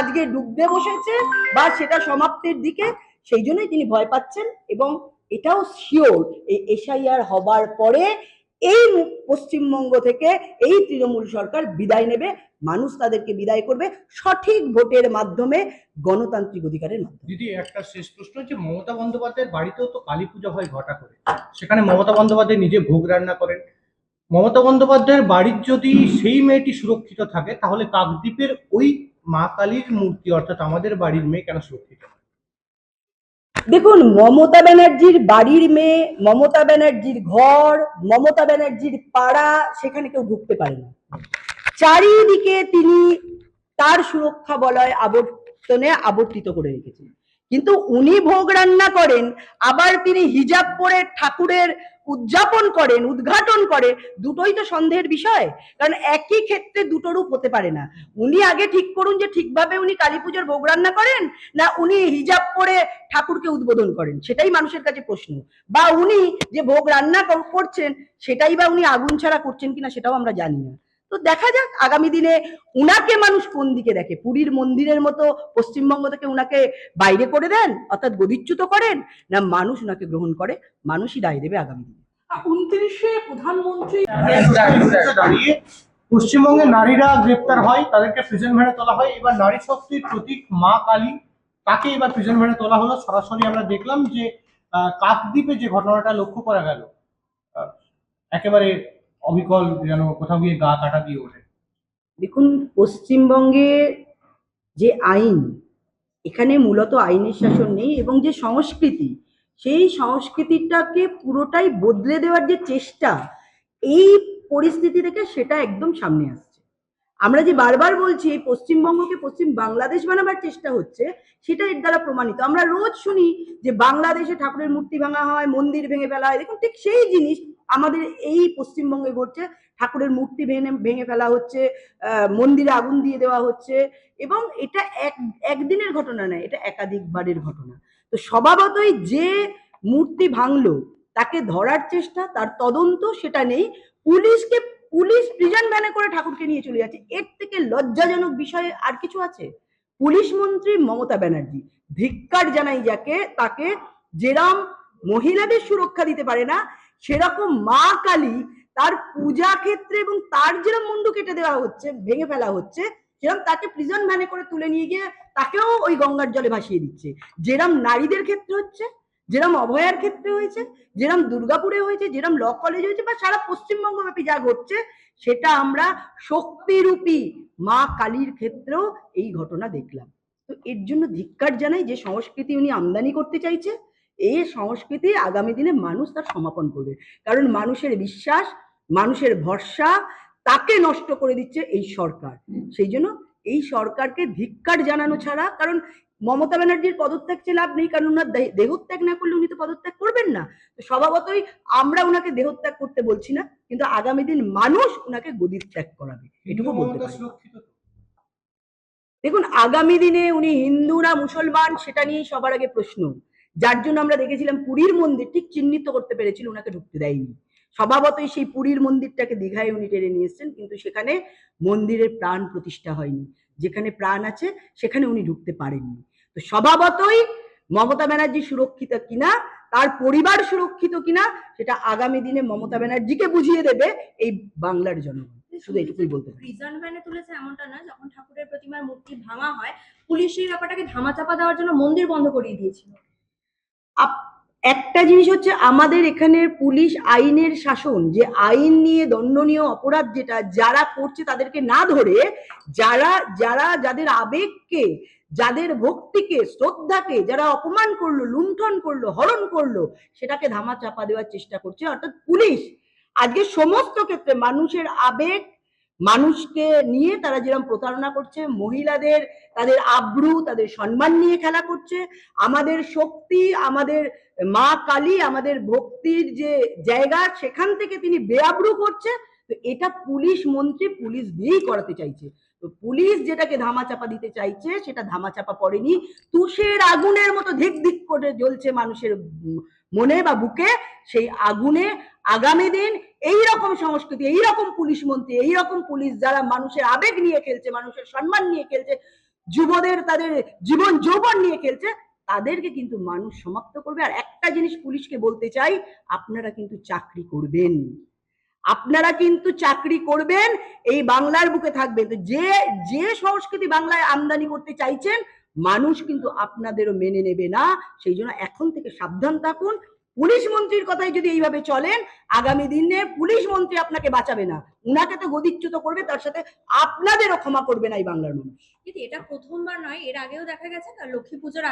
আজকে ডুবতে বসেছে বা সেটা সমাপ্তির দিকে, সেই জন্যই তিনি ভয় পাচ্ছেন এবং এটাও শিওর এই এসআইআর হবার পরে এই পশ্চিমবঙ্গ থেকে এই তৃণমূল সরকার বিদায় নেবে, মানুষ তাদেরকে বিদায় করবে সঠিক ভোটের মাধ্যমে গণতান্ত্রিক অধিকারের মাধ্যমে। দিদি, একটা শেষ প্রশ্ন যে মমতা বন্দ্যোপাধ্যায়ের বাড়িতেও তো কালী পূজা হয় ঘটা করে। সেখানে মমতা বন্দ্যোপাধ্যায় নিজে ভোগ রান্না করেন। মমতা বন্দ্যোপাধ্যায়ের বাড়ির যদি সেই মেয়েটি সুরক্ষিত থাকে, তাহলে কাকদ্বীপের ওই মা কালীর মূর্তি, অর্থাৎ আমাদের বাড়ির মেয়ে কেন সুরক্ষিত দেখুন, মমতা ব্যানার্জির বাড়ির মেয়ে, মমতা ব্যানার্জির ঘর, মমতা ব্যানার্জির পাড়া, সেখানে কেউ ঢুকতে পারে না। চারিদিকে তিনি তার সুরক্ষা বলয় আবর্তনে আবর্তিত করে রেখেছেন। কিন্তু উনি ভোগ রান্না করেন, আবার তিনি হিজাব পরে ঠাকুরের উদযাপন করেন, উদ্ঘাটন করে দুটোই তো সন্দেহের বিষয়। কারণ একই ক্ষেত্রে দুটো রূপ হতে পারে না। উনি আগে ঠিক করুন যে ঠিকভাবে উনি কালী পুজোর ভোগ রান্না করেন, না উনি হিজাব পরে ঠাকুরকে উদ্বোধন করেন? সেটাই মানুষের কাছে প্রশ্ন। বা উনি যে ভোগ রান্না করছেন, সেটাই বা উনি আগুন ছাড়া করছেন কিনা সেটাও আমরা জানি না। তো দেখা যাক, আগামী দিনে উনাকে মানুষ কোন দিকে দেখে? পুরীর মন্দিরের মতো পশ্চিমবঙ্গ থেকে উনাকে বাইরে করে দেন, অর্থাৎ গদিচ্যুত করেন, না মানুষ উনাকে গ্রহণ করে? মানুষই রায় দেবে আগামী দিনে। উনত্রিশে প্রধানমন্ত্রী দাঁড়িয়ে পশ্চিমবঙ্গে নারীরা গ্রেপ্তার হয় তাদেরকে প্রিজন ভ্যানে তোলা হয়। এবার নারী শক্তির প্রতীক মা কালী তাকে এবার প্রিজন ভ্যানে তোলা হলো। সরাসরি আমরা দেখলাম যে আহ, কাকদ্বীপে যে ঘটনাটা লক্ষ্য করা গেল একেবারে অবিকল যেন কোথাও গিয়ে গা কাটা দিয়ে ওঠে। দেখুন পশ্চিমবঙ্গে যে আইন এখানে মূলত আইনের শাসন নেই এবং যে সংস্কৃতি সেই সংস্কৃতিটাকে পুরোটাই বদলে দেওয়ার যে চেষ্টা, এই পরিস্থিতি থেকে সেটা একদম সামনে আসছে। আমরা যে বারবার বলছি পশ্চিমবঙ্গকে পশ্চিম বাংলাদেশ বানাবার চেষ্টা হচ্ছে, সেটা এর দ্বারা প্রমাণিত। আমরা রোজ শুনি যে বাংলাদেশে ঠাকুরের মূর্তি ভাঙা হয়, মন্দির ভেঙে ফেলা হয়। দেখুন, ঠিক সেই জিনিস আমাদের এই পশ্চিমবঙ্গে ঘটছে। ঠাকুরের মূর্তি ভেঙে ভেঙে ফেলা হচ্ছে মন্দিরে আগুন দিয়ে দেওয়া হচ্ছে এবং এটা এক, একদিনের ঘটনা নয়, এটা একাধিকবারের ঘটনা। তো স্বভাবতই যে মূর্তি ভাঙলো, তাকে ধরার চেষ্টা, তার তদন্ত সেটা নেই। পুলিশকে, পুলিশ প্রিজন ভ্যানে করে ঠাকুরকে নিয়ে চলে যাচ্ছে। এর থেকে লজ্জাজনক বিষয়ে আর কিছু আছে? পুলিশ মন্ত্রী মমতা ব্যানার্জি, ধিক্কার জানাই যাকে, তাকে যেরাম মহিলাদের সুরক্ষা দিতে পারে না, সেরকম মা কালী তার পূজা ক্ষেত্রে এবং তার যেরকম মুন্ডু কেটে দেওয়া হচ্ছে, ভেঙে ফেলা হচ্ছে যেরকম তাকে প্রিজন ভ্যানে করে তুলে নিয়ে গিয়ে তাকেও ওই গঙ্গার জলে ভাসিয়ে দিচ্ছে। যেরম নারীদের ক্ষেত্রে হচ্ছে, যেরম অভয়ার ক্ষেত্রে হয়েছে, যেরম দুর্গাপুরে হয়েছে, যেরম ল কলেজ হয়েছে বা সারা পশ্চিমবঙ্গ ব্যাপী যা ঘটছে, সেটা আমরা শক্তিরূপী মা কালীর ক্ষেত্রেও এই ঘটনা দেখলাম। তো এর জন্য ধিক্কার জানাই যে সংস্কৃতি উনি আমদানি করতে চাইছে এই সংস্কৃতি আগামী দিনে মানুষ তার সমাপন করবে। কারণ মানুষের বিশ্বাস, মানুষের ভরসা তাকে নষ্ট করে দিচ্ছে এই সরকার। সেই জন্য এই সরকারকে ধিক্কার জানানো ছাড়া কারণ মমতা ব্যানার্জির পদত্যাগ চেয়ে লাভ নেই কারণ ওনার দেহত্যাগ না করলে উনি তো পদত্যাগ করবেন না। তো স্বভাবতই আমরা ওনাকে দেহত্যাগ করতে বলছি না কিন্তু আগামী দিন মানুষ ওনাকে গদির ত্যাগ করাবে। এটুকু বলতে পারি। দেখুন আগামী দিনে উনি হিন্দু না মুসলমান সেটা নিয়ে সবার আগে প্রশ্ন। যার জন্য আমরা দেখেছিলাম পুরীর মন্দির ঠিক চিহ্নিত করতে পেরেছিল ওনাকে ঢুকতে দেয়নি। স্বভাবতই সেই পুরীর মন্দিরটাকে দীঘায় উনি টেনে নিয়ে এসেছেন কিন্তু সেখানে মন্দিরের প্রাণ প্রতিষ্ঠা হয়নি। যেখানে প্রাণ আছে সেখানে উনি ঢুকতে পারেননি। তো স্বভাবতই মমতা ব্যানার্জি সুরক্ষিত কিনা তার পরিবার সুরক্ষিত কিনা সেটা আগামী দিনে মমতা ব্যানার্জিকে বুঝিয়ে দেবে এই বাংলার জনগণ। শুধু এটুকুই বলতে প্রিজন ভ্যানে তুলেছে এমনটা না যখন ঠাকুরের প্রতিমার মূর্তি ভাঙা হয় পুলিশ ব্যাপারটাকে ধামাচাপা দেওয়ার জন্য মন্দির বন্ধ করিয়ে দিয়েছিল। একটা জিনিস হচ্ছে আমাদের এখানের পুলিশ আইনের শাসন, যে আইন নিয়ে দণ্ডনীয় অপরাধ যেটা, যারা করছে তাদেরকে না ধরে, যারা যারা যাদের আবেগকে, যাদের ভক্তিকে, শ্রদ্ধাকে, যারা অপমান করল, লুণ্ঠন করল, হরণ করল, সেটাকে ধামা চাপা দেওয়ার চেষ্টা করছে। অর্থাৎ পুলিশ আজকে সমস্ত ক্ষেত্রে মানুষের আবেগ মানুষকে নিয়ে তারা যেরকম প্রতারণা করছে, মহিলাদের তাদের আব্রু, তাদের সম্মান নিয়ে খেলা করছে, আমাদের শক্তি, আমাদের মা কালী, আমাদের ভক্তির যে জায়গা, সেখান থেকে তিনি বেআব্রু করছে, তো এটা পুলিশ মন্ত্রী পুলিশ দিয়েই করাতে চাইছে। তো পুলিশ যেটাকে ধামাচাপা দিতে চাইছে, সেটা ধামাচাপা পড়েনি। তুষের আগুনের মতো ধিক ধিক করে জ্বলছে মানুষের মনে বা বুকে, সেই আগুনে আগামী দিন এই রকম সংস্কৃতি এই রকম পুলিশ মন্ত্রী এই রকম পুলিশ যারা মানুষের আবেগ নিয়ে খেলছে, মানুষের সম্মান নিয়ে খেলছে, যুবদের তাদের জীবন যৌবন নিয়ে খেলছে, তাদেরকে কিন্তু মানুষ সমাপ্ত করবে। আর একটা জিনিস পুলিশকে বলতে চাই, আপনারা কিন্তু চাকরি করবেন। আপনারা কিন্তু চাকরি করবেন, এই বাংলার বুকে থাকবেন। তো যে যে সংস্কৃতি বাংলায় আমদানি করতে চাইছেন, মানুষ কিন্তু আপনাদেরও মেনে নেবে না। সেই জন্য এখন থেকে সাবধান থাকুন। পুলিশ মন্ত্রীর কথাই যদি এইভাবে চলেন আগামী দিনে পুলিশ মন্ত্রী আপনাকে বাঁচাবে না। উনাকে তো গদিচ্যুত করবে, তার সাথে আপনাদেরও ক্ষমা করবে না এই বাংলার মানুষ। কিন্তু এটা প্রথমবার নয়, এর আগেও দেখা গেছে না লক্ষ্মী পুজোর